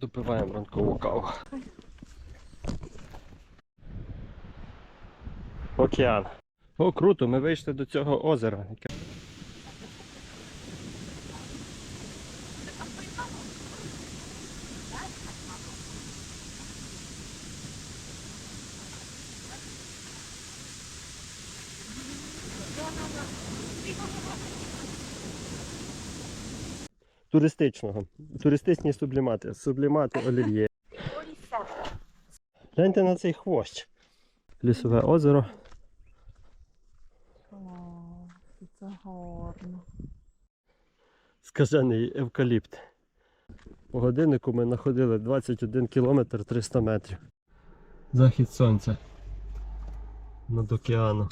Випиваємо ранкову каву. Океан. О, круто, ми вийшли до цього озера. яке- Туристичного. Туристичні сублімати. Сублімати олів'є. Гляньте на цей хвощ. Лісове озеро. Клас, це гарно. Скажений евкаліпт. По годиннику ми знаходили 21 кілометр 300 метрів. Захід сонця над океаном.